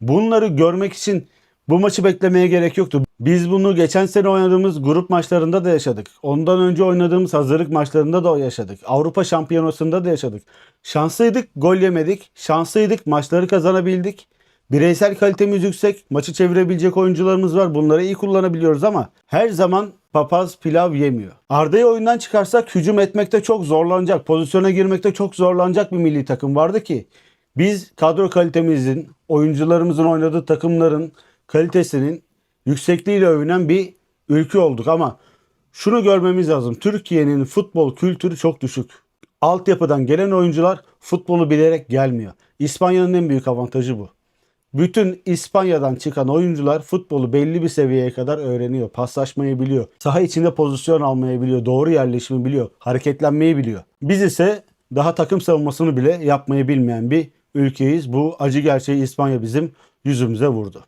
Bunları görmek için bu maçı beklemeye gerek yoktu. Biz bunu geçen sene oynadığımız grup maçlarında da yaşadık. Ondan önce oynadığımız hazırlık maçlarında da yaşadık. Avrupa Şampiyonası'nda da yaşadık. Şanslıydık, gol yemedik. Şanslıydık, maçları kazanabildik. Bireysel kalitemiz yüksek, maçı çevirebilecek oyuncularımız var. Bunları iyi kullanabiliyoruz ama her zaman papaz pilav yemiyor. Arda'yı oyundan çıkarsak hücum etmekte çok zorlanacak, pozisyona girmekte çok zorlanacak bir milli takım vardı ki biz kadro kalitemizin, oyuncularımızın oynadığı takımların kalitesinin yüksekliğiyle övünen bir ülke olduk ama şunu görmemiz lazım. Türkiye'nin futbol kültürü çok düşük. Altyapıdan gelen oyuncular futbolu bilerek gelmiyor. İspanya'nın en büyük avantajı bu. Bütün İspanya'dan çıkan oyuncular futbolu belli bir seviyeye kadar öğreniyor. Paslaşmayı biliyor. Saha içinde pozisyon almayı biliyor. Doğru yerleşimi biliyor. Hareketlenmeyi biliyor. Biz ise daha takım savunmasını bile yapmayı bilmeyen bir ülkeyiz. Bu acı gerçeği İspanya bizim yüzümüze vurdu.